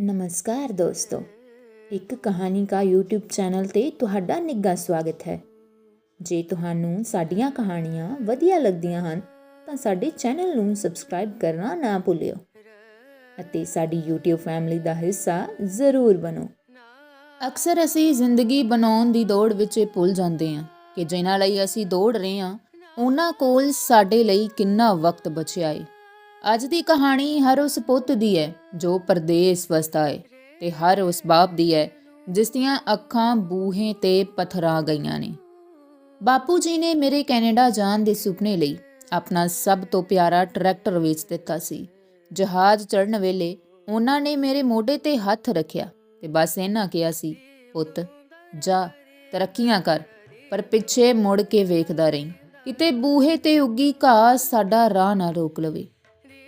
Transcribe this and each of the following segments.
ਨਮਸਕਾਰ ਦੋਸਤੋ। ਇੱਕ ਕਹਾਣੀ ਕਾ YouTube ਚੈਨਲ ਤੇ ਤੁਹਾਡਾ ਨਿੱਘਾ ਸਵਾਗਤ ਹੈ। ਜੇ ਤੁਹਾਨੂੰ ਸਾਡੀਆਂ ਕਹਾਣੀਆਂ ਵਧੀਆ ਲੱਗਦੀਆਂ ਹਨ, ਤਾਂ ਸਾਡੇ ਚੈਨਲ ਨੂੰ ਸਬਸਕ੍ਰਾਈਬ ਕਰਨਾ ਨਾ ਭੁੱਲਿਓ। ਅਤੇ ਸਾਡੀ YouTube ਫੈਮਿਲੀ ਦਾ ਹਿੱਸਾ ਜ਼ਰੂਰ ਬਣੋ। ਅਕਸਰ ਅਸੀਂ ਜ਼ਿੰਦਗੀ ਬਣਾਉਣ ਦੀ ਦੌੜ ਵਿੱਚ ਇਹ ਭੁੱਲ ਜਾਂਦੇ ਹਾਂ ਕਿ ਜਿਨ੍ਹਾਂ ਲਈ ਅਸੀਂ ਦੌੜ ਰਹੇ ਹਾਂ, ਉਹਨਾਂ ਕੋਲ ਸਾਡੇ ਲਈ ਕਿੰਨਾ ਵਕਤ ਬਚਿਆ ਹੈ ਅੱਜ ਦੀ ਕਹਾਣੀ ਹਰ ਉਸ ਪੁੱਤ ਦੀ ਹੈ, ਜੋ ਪਰਦੇਸ ਵਸਦਾ ਹੈ ਤੇ ਹਰ ਉਸ ਬਾਪ ਦੀ ਹੈ, ਜਿਸ ਦੀਆਂ ਅੱਖਾਂ ਬੂਹੇ ਤੇ ਪਥਰਾ ਗਈਆਂ ਨੇ। ਬਾਪੂ ਜੀ ਨੇ ਮੇਰੇ ਕੈਨੇਡਾ ਜਾਣ ਦੇ ਸੁਪਨੇ ਲਈ ਆਪਣਾ ਸਭ ਤੋਂ ਪਿਆਰਾ ਟਰੈਕਟਰ ਵੇਚ ਦਿੱਤਾ ਸੀ। ਜਹਾਜ਼ ਚੜਨ ਵੇਲੇ ਉਹਨਾਂ ਨੇ ਮੇਰੇ ਮੋਢੇ ਤੇ ਹੱਥ ਰੱਖਿਆ ਤੇ ਬਸ ਇਹਨਾਂ ਕਿਹਾ ਸੀ, ਪੁੱਤ, ਜਾ, ਤਰੱਕੀਆਂ ਕਰ, ਪਰ ਪਿੱਛੇ ਮੁੜ ਕੇ ਵੇਖਦਾ ਰਹੀਂ। ਕਿਤੇ ਬੂਹੇ ਤੇ ਉੱਗੀ ਘਾਹ ਸਾਡਾ ਰਾਹ ਨਾ ਰੋਕ ਲਵੇ।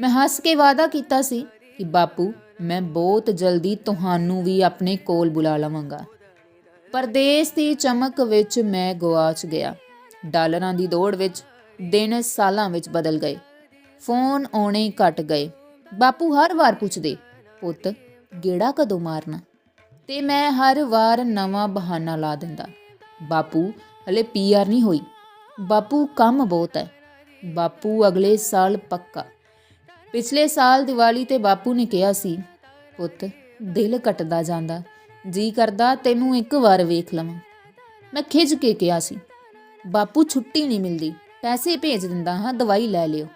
ਮੈਂ ਹੱਸ ਕੇ ਵਾਅਦਾ ਕੀਤਾ ਸੀ ਕਿ ਬਾਪੂ, ਮੈਂ ਬਹੁਤ ਜਲਦੀ ਤੁਹਾਨੂੰ ਵੀ ਆਪਣੇ ਕੋਲ ਬੁਲਾ ਲਵਾਂਗਾ। ਪਰਦੇਸ ਦੀ ਚਮਕ ਵਿੱਚ ਮੈਂ ਗਵਾਚ ਗਿਆ। ਡਾਲਰਾਂ ਦੀ ਦੌੜ ਵਿੱਚ ਦਿਨ ਸਾਲਾਂ ਵਿੱਚ ਬਦਲ ਗਏ। ਫੋਨ ਆਉਣੇ ਘਟ ਗਏ। ਬਾਪੂ ਹਰ ਵਾਰ ਪੁੱਛਦੇ, ਪੁੱਤ, ਗੇੜਾ ਕਦੋਂ ਮਾਰਨਾ? ਤੇ ਮੈਂ ਹਰ ਵਾਰ ਨਵਾਂ ਬਹਾਨਾ ਲਾ ਦਿੰਦਾ। ਬਾਪੂ, ਹਲੇ ਪੀਆਰ ਨਹੀਂ ਹੋਈ। ਬਾਪੂ ਕੰਮ ਬਹੁਤ ਹੈ। ਬਾਪੂ ਅਗਲੇ ਸਾਲ ਪੱਕਾ। ਪਿਛਲੇ ਸਾਲ ਦੀਵਾਲੀ ਤੇ ਬਾਪੂ ਨੇ ਕਿਹਾ ਸੀ, ਪੁੱਤ, ਦਿਲ ਕੱਟਦਾ ਜਾਂਦਾ, ਜੀ ਕਰਦਾ ਤੈਨੂੰ ਇੱਕ ਵਾਰ ਵੇਖ ਲਵਾਂ। ਮੈਂ ਖਿਜ ਕੇ ਕਿਹਾ ਸੀ, ਬਾਪੂ ਛੁੱਟੀ ਨਹੀਂ ਮਿਲਦੀ, ਪੈਸੇ ਭੇਜ ਦਿੰਦਾ ਹਾਂ, ਦਵਾਈ ਲੈ ਲਿਓ।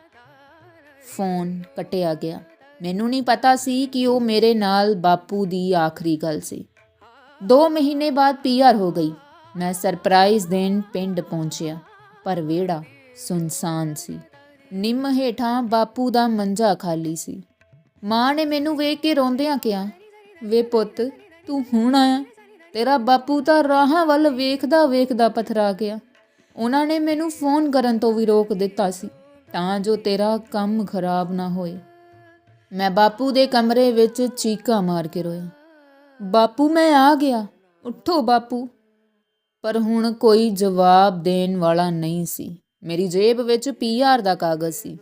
ਫੋਨ ਕੱਟਿਆ ਗਿਆ। ਮੈਨੂੰ ਨਹੀਂ ਪਤਾ ਸੀ ਕਿ ਉਹ ਮੇਰੇ ਨਾਲ ਬਾਪੂ ਦੀ ਆਖਰੀ ਗੱਲ ਸੀ। 2 ਮਹੀਨੇ ਬਾਅਦ ਪੀਆਰ ਹੋ ਗਈ। ਮੈਂ ਸਰਪ੍ਰਾਈਜ਼ ਦੇਣ ਪਿੰਡ ਪਹੁੰਚਿਆ, ਪਰ ਵਿਹੜਾ ਸੁਨਸਾਨ ਸੀ। ਨਿੰਮ ਹੇਠਾਂ ਬਾਪੂ ਦਾ ਮੰਜਾ ਖਾਲੀ ਸੀ। ਮਾਂ ਨੇ ਮੈਨੂੰ ਵੇਖ ਕੇ ਰੋਂਦਿਆਂ ਕਿਹਾ, ਵੇ ਪੁੱਤ, ਤੂੰ ਹੁਣ ਆਇਆ। ਤੇਰਾ ਬਾਪੂ ਤਾਂ ਰਾਹਾਂ ਵੱਲ ਵੇਖਦਾ ਵੇਖਦਾ ਪਥਰਾ ਗਿਆ। ਉਹਨਾਂ ਨੇ ਮੈਨੂੰ ਫੋਨ ਕਰਨ ਤੋਂ ਵੀ ਰੋਕ ਦਿੱਤਾ ਸੀ, ਤਾਂ ਜੋ ਤੇਰਾ ਕੰਮ ਖਰਾਬ ਨਾ ਹੋਏ। ਮੈਂ ਬਾਪੂ ਦੇ ਕਮਰੇ ਵਿੱਚ ਚੀਕਾਂ ਮਾਰ ਕੇ ਰੋਇਆ। ਬਾਪੂ, ਮੈਂ ਆ ਗਿਆ। ਉੱਠੋ ਬਾਪੂ। ਪਰ ਹੁਣ ਕੋਈ ਜਵਾਬ ਦੇਣ ਵਾਲਾ ਨਹੀਂ ਸੀ। ਮੇਰੀ ਜੇਬ ਵਿੱਚ ਪੀਆਰ ਦਾ ਕਾਗਜ਼ ਸੀ,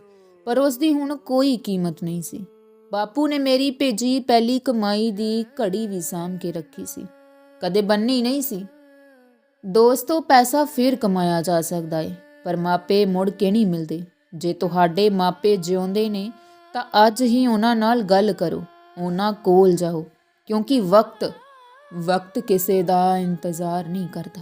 ਪਰ ਉਸ ਦੀ ਹੁਣ ਕੋਈ ਕੀਮਤ ਨਹੀਂ ਸੀ। ਬਾਪੂ ਨੇ ਮੇਰੀ ਭੇਜੀ ਪਹਿਲੀ ਕਮਾਈ ਦੀ ਘੜੀ ਵੀ ਸਾਂਭ ਕੇ ਰੱਖੀ ਸੀ। ਕਦੇ ਬੰਨੀ ਨਹੀਂ ਸੀ। ਦੋਸਤੋ, ਪੈਸਾ ਫਿਰ ਕਮਾਇਆ ਜਾ ਸਕਦਾ ਏ, ਪਰ ਮਾਪੇ ਮੁੜ ਕੇ ਨਹੀਂ ਮਿਲਦੇ। ਜੇ ਤੁਹਾਡੇ ਮਾਪੇ ਜਿਉਂਦੇ ਨੇ, ਤਾਂ ਅੱਜ ਹੀ ਉਹਨਾਂ ਨਾਲ ਗੱਲ ਕਰੋ, ਉਹਨਾਂ ਕੋਲ ਜਾਓ, ਕਿਉਂਕਿ ਵਕਤ ਵਕਤ ਕਿਸੇ ਦਾ ਇੰਤਜ਼ਾਰ ਨਹੀਂ ਕਰਦਾ।